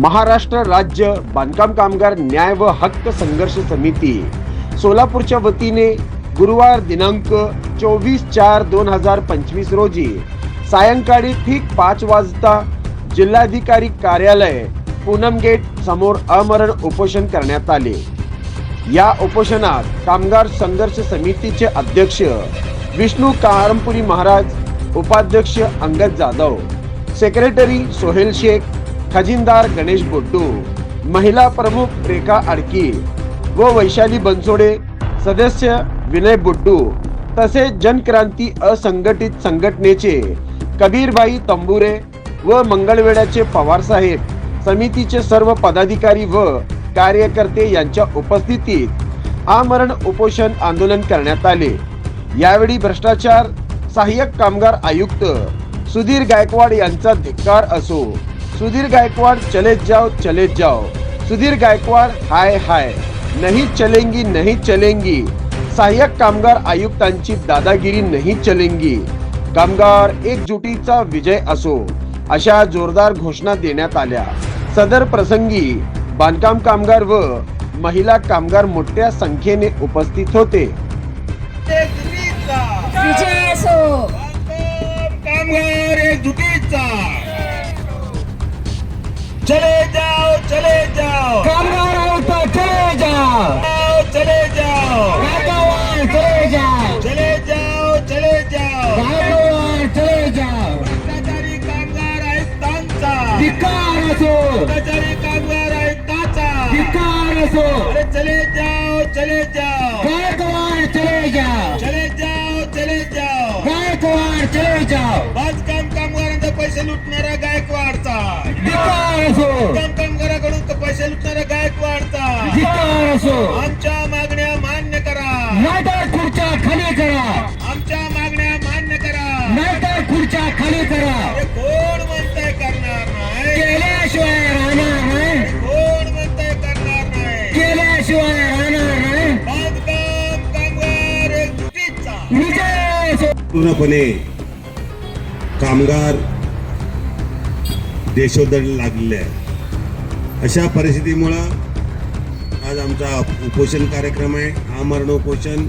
महाराष्ट्र राज्य बांधकाम कामगार न्याय व हक्क संघर्ष समिती. सोलापूरच्या वतीने गुरुवार दिनांक चोवीस चार दोन हजार पंचवीस रोजी सायंकाळी ठीक पाच वाजता जिल्हाधिकारी कार्यालय पूनम गेट समोर अमरण उपोषण करण्यात आले. या उपोषणात कामगार संघर्ष समितीचे अध्यक्ष विष्णू कारमपुरी महाराज उपाध्यक्ष अंगद जाधव सेक्रेटरी सोहेल शेख खजिनदार गणेश बोड्डू महिला प्रमुख रेखा आडकी व वैशाली बनसोडे सदस्य विनय बुड्डू तसेच जनक्रांती असंघटित संघटनेचे कबीरभाई तंबुरे व मंगळवेड्याचे पवार साहेब समितीचे सर्व पदाधिकारी व कार्यकर्ते यांच्या उपस्थितीत आमरण उपोषण आंदोलन करण्यात आले. यावेळी भ्रष्टाचार सहाय्यक कामगार आयुक्त सुधीर गायकवाड यांचा धिक्कार असो. सुधीर गायकवाड चले जाओ चले जाओ. सुधीर गायकवाड हाय हाय. नहीं चलेंगी नहीं चलेंगी. सहाय्यक कामगार आयुक्तांची दादागिरी नाही चलेंगी. कामगार एकजुटीचा विजय असो अशा जोरदार घोषणा देण्यात आल्या. सदर प्रसंगी बांधकाम कामगार व महिला कामगार मोठ्या संख्येने उपस्थित होते. विजय असो. कामगार एकजुटीचा चले जाओ चले जाओ। कामगार आयुक्त चले जाओ। चले जाओ। गायकवाड चले जाओ। चले जाओ चले जाओ। गायकवाड चले जाओ। भ्रष्टाचारी कामगार आयुक्तांचा धिक्कार असो। भ्रष्टाचारी कामगार आयुक्ताचा धिक्कार असो। असो. आमच्या मागण्या मान्य करा. नाहीतर खुर्च्या खाली करा. आमच्या मागण्या मान्य करा. नाहीतर खुर्च्या खाली करा. हे कोण म्हणतंय करणार नाही? केल्याशिवाय राहणार नाही. कोण म्हणतंय करणार नाही? केल्याशिवाय राहणार नाही. बांधकाम कामगार एकजुटीचा विजय असो. पूर्णपणे कामगार देशोधड लागलेले आहे अशा परिस्थितीमुळं आज आमचा उपोषण कार्यक्रम आहे आमरण उपोषण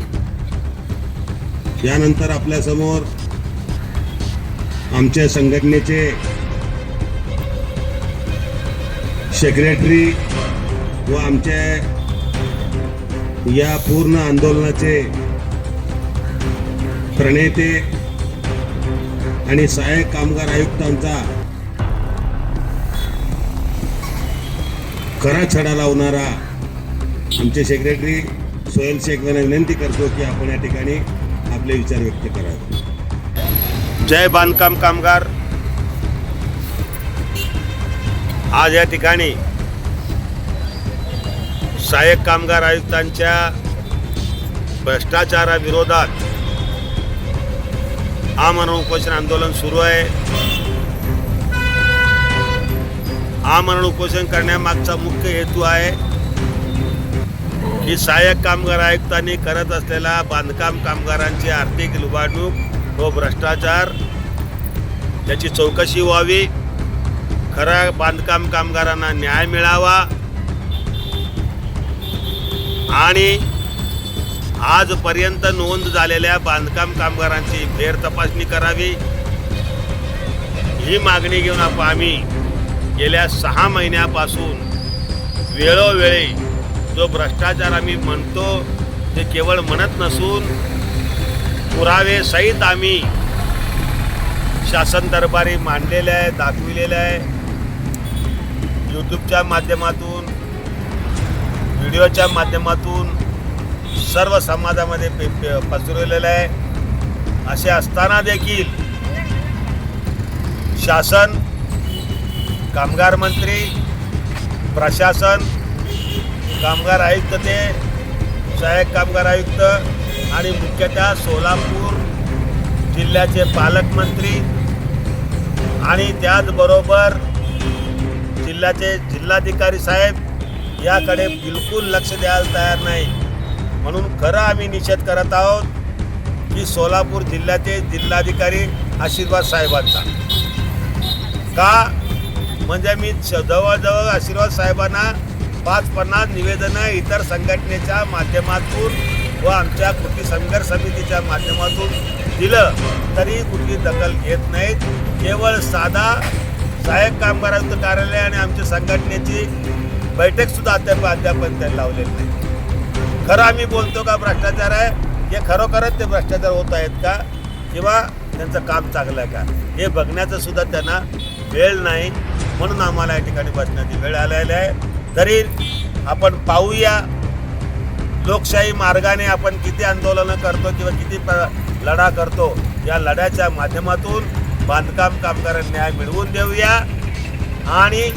यानंतर आपल्यासमोर आमच्या संघटनेचे सेक्रेटरी व आमच्या या पूर्ण आंदोलनाचे प्रणेते आणि सहाय्यक कामगार आयुक्तांचा खरा छडा लावणारा आमचे सेक्रेटरी सोहेल शेख यांना विनंती करतो की आपण या ठिकाणी आपले विचार व्यक्त करावे. जय बांधकाम कामगार. आज या ठिकाणी सहाय्यक कामगार आयुक्तांच्या भ्रष्टाचाराविरोधात आमरण उपोषण आंदोलन सुरू आहे. आमरण उपोषण करण्यामागचा मुख्य हेतू आहे की सहाय्यक कामगार आयुक्तांनी करत असलेला बांधकाम कामगारांची आर्थिक लुबाडणूक व भ्रष्टाचार याची चौकशी व्हावी. खऱ्या बांधकाम कामगारांना न्याय मिळावा. आणि आजपर्यंत नोंद झालेल्या बांधकाम कामगारांची फेर तपासणी करावी. ही मागणी घेऊन आप- आम्ही गेल्या सहा महिन्यापासून वेळोवेळी जो भ्रष्टाचार आम्ही म्हणतो ते केवळ म्हणत नसून पुरावे सहित आम्ही शासन दरबारी मांडलेलं आहे दाखविलेलं आहे. यूट्यूबच्या माध्यमातून व्हिडिओच्या माध्यमातून सर्व समाजामध्ये पे पसरवलेलं आहे. असे असताना देखील शासन कामगार मंत्री प्रशासन कामगार आयुक्त ते सहाय्यक कामगार आयुक्त आणि मुख्यतः सोलापूर जिल्ह्याचे पालकमंत्री आणि त्याचबरोबर जिल्ह्याचे जिल्हाधिकारी साहेब याकडे बिलकुल लक्ष द्यायला तयार नाही. म्हणून खरं आम्ही निषेध करत आहोत की सोलापूर जिल्ह्याचे जिल्हाधिकारी आशीर्वाद साहेबांचा. का? म्हणजे मी जवळजवळ आशीर्वाद साहेबांना पाच पन्नास निवेदनं इतर संघटनेच्या माध्यमातून व आमच्या कृती संघर्ष समितीच्या माध्यमातून दिलं तरी कुठली दखल घेत नाहीत. केवळ साधा सहाय्यक कामगार आयुक्त कार्यालय आणि आमच्या संघटनेची बैठकसुद्धा अद्याप अद्यापन त्यांनी लावलेली नाही. खरं आम्ही बोलतो का भ्रष्टाचार आहे? हे खरोखरच ते भ्रष्टाचार होत आहेत का? किंवा त्यांचं काम चांगलं आहे का? हे बघण्याचं सुद्धा त्यांना वेळ नाही. म्हणून आम्हाला या ठिकाणी बसण्याची वेळ आलेली आहे. तरी आपण पाहूया लोकशाही मार्गाने आपण किती आंदोलनं करतो किंवा किती प- लढा करतो. या लढ्याच्या माध्यमातून बांधकाम कामगारांना न्याय मिळवून देऊया. आणि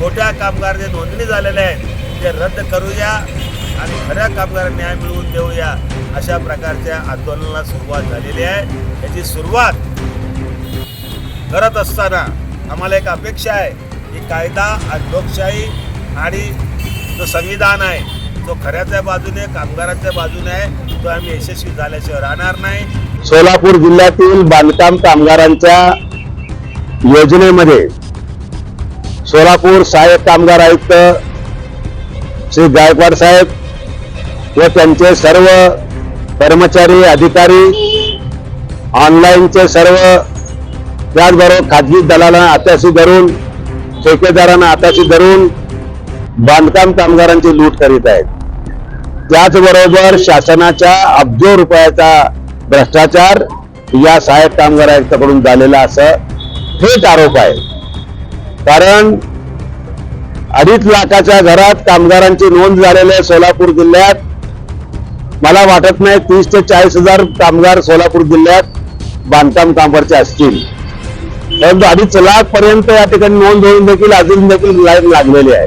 खोट्या कामगार जे नोंदणी झालेले आहेत ते रद्द करूया आणि खऱ्या कामगारांना न्याय मिळवून देऊया अशा प्रकारच्या आंदोलनाला सुरुवात झालेली आहे. याची सुरुवात करत असताना आम्हाला एक अपेक्षा आहे की कायदा आणि लोकशाही आणि जो संविधान आहे तो खऱ्याच्या बाजूने कामगारांच्या बाजूने आहे तो आम्ही यशस्वी झाल्याशिवाय राहणार नाही. सोलापूर जिल्ह्यातील बांधकाम कामगारांच्या योजनेमध्ये सोलापूर सहाय्यक कामगार आयुक्त श्री गायकवाड साहेब व त्यांचे सर्व कर्मचारी अधिकारी ऑनलाईनचे सर्व त्याचबरोबर खाजगी दलालांना हाताशी धरून ठेकेदारांना हाताशी धरून बांधकाम कामगारांची लूट करीत आहेत. त्याचबरोबर शासनाच्या अब्जो रुपयाचा भ्रष्टाचार या सहाय्यक कामगार आयुक्ताकडून झालेला असं थेट आरोप आहे. कारण अडीच लाखाच्या घरात कामगारांची नोंद झालेली आहे सोलापूर जिल्ह्यात. मला वाटत नाही तीस ते चाळीस हजार कामगार सोलापूर जिल्ह्यात बांधकाम कामगारचे असतील. परंतु अडीच लाख पर्यंत या ठिकाणी नोंद होऊन देखील अजून देखील लाईन लागलेली आहे.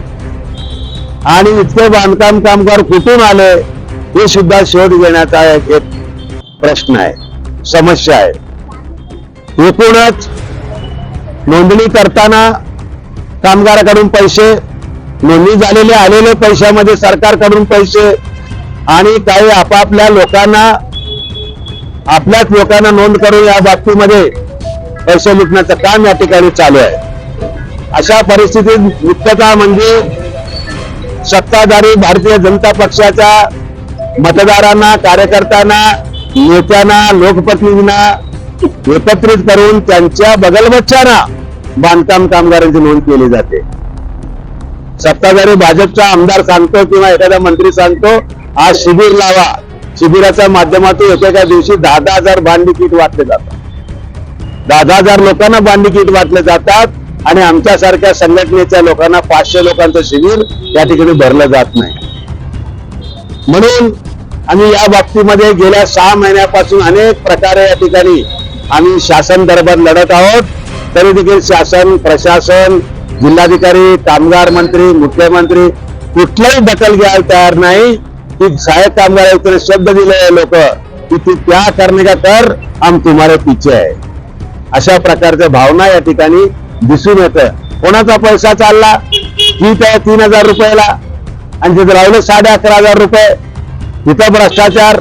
आणि इतके बांधकाम कामगार कुठून आले हे सुद्धा शोध घेण्याचा एक प्रश्न आहे समस्या आहे. एकूणच नोंदणी करताना कामगाराकडून पैसे नोंदणी झालेले आलेले पैशामध्ये सरकारकडून पैसे आणि काही आपापल्या लोकांना आपल्याच लोकांना नोंद करून या बाबतीमध्ये पैसे लुटण्याचं काम या ठिकाणी चालू आहे. अशा परिस्थितीत मुख्यतः म्हणजे सत्ताधारी भारतीय जनता पक्षाच्या मतदारांना कार्यकर्त्यांना नेत्यांना लोकप्रतिनिधींना एकत्रित करून त्यांच्या बगलबच्चांना बांधकाम कामगारांची नोंद केली जाते. सत्ताधारी भाजपचा आमदार सांगतो किंवा एखादा मंत्री सांगतो आज शिबिर लावा. शिबिराच्या माध्यमातून एकेका दिवशी दहा दहा हजार बांधणी किट वाटले जातात. दहा दहा हजार लोकांना बांधणी किट वाटले जातात. आणि आमच्यासारख्या संघटनेच्या लोकांना पाचशे लोकांचं शिबिर या ठिकाणी भरलं जात नाही. म्हणून आम्ही या बाबतीमध्ये गेल्या सहा महिन्यापासून अनेक प्रकारे या ठिकाणी आम्ही शासन दरबार लढत आहोत. तरी देखील शासन प्रशासन जिल्हाधिकारी कामगार मंत्री मुख्यमंत्री कुठलाही दखल घ्यायला तयार नाही. की सहाय्यक कामगार आयुक्तांनी शब्द दिले लोक की तू क्या करणे का कर हम तुम्हाला पीछे आहे. अशा प्रकारच्या भावना या ठिकाणी दिसून येत कोणाचा पैसा चालला? ठीक आहे तीन हजार रुपयाला. आणि तिथे राहिले साडे अकरा हजार रुपये. तिथं भ्रष्टाचार.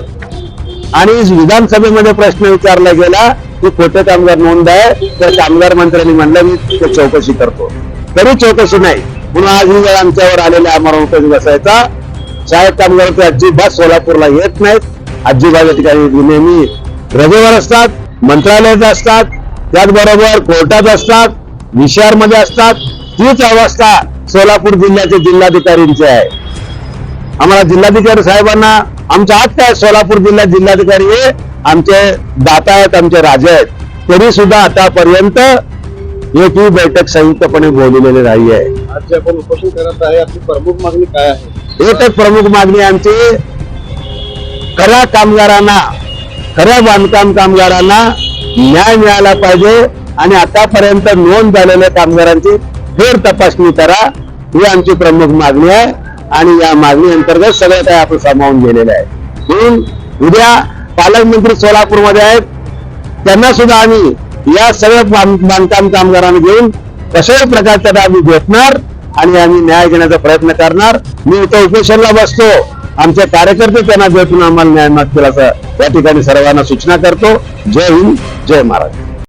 आणि विधानसभेमध्ये प्रश्न विचारला गेला की खोटे कामगार नोंद आहे तर कामगार मंत्र्यांनी म्हणलं मी ते चौकशी करतो. तरी चौकशी नाही. म्हणून आज ही वेळ आमच्यावर आम्हाला कधी बसायचा. शाळेत कामगार ते अजिबात सोलापूरला येत नाहीत. अजिबात या ठिकाणी नेहमी रजेवर असतात मंत्रालयात असतात. त्याचबरोबर कोर्टात असतात. विषयारमध्ये असतात तीच अवस्था सोलापूर जिल्ह्याचे जिल्हाधिकारींची आहे. आम्हाला जिल्हाधिकारी साहेबांना आमच्या हात काय सोलापूर जिल्ह्यात जिल्हाधिकारी हे आमचे दाता आहेत आमचे राजे आहेत. तरी सुद्धा आतापर्यंत एकही बैठक संयुक्तपणे बोललेली नाही आहे. आज आपण उपोषण करत आहे आपली प्रमुख मागणी काय आहे? एकच प्रमुख मागणी आमची खऱ्या कामगारांना खऱ्या बांधकाम कामगारांना न्याय मिळाला पाहिजे आणि आतापर्यंत नोंद झालेल्या कामगारांची फेर तपासणी करा. ही आमची प्रमुख मागणी आहे आणि या मागणी अंतर्गत सगळं काही आपण सामावून गेलेलं आहे. म्हणून उद्या पालकमंत्री सोलापूरमध्ये आहेत. त्यांना सुद्धा आम्ही या सगळ्या बांध- बांधकाम कामगारांना घेऊन कशाही प्रकारचा आम्ही भेटणार आणि आम्ही न्याय घेण्याचा प्रयत्न करणार. मी इथं उपोषणला बसतो. आमचे कार्यकर्ते त्यांना भेटून आम्हाला न्याय मागतील असं या ठिकाणी सर्वांना सूचना करतो. जय हिंद जय महाराज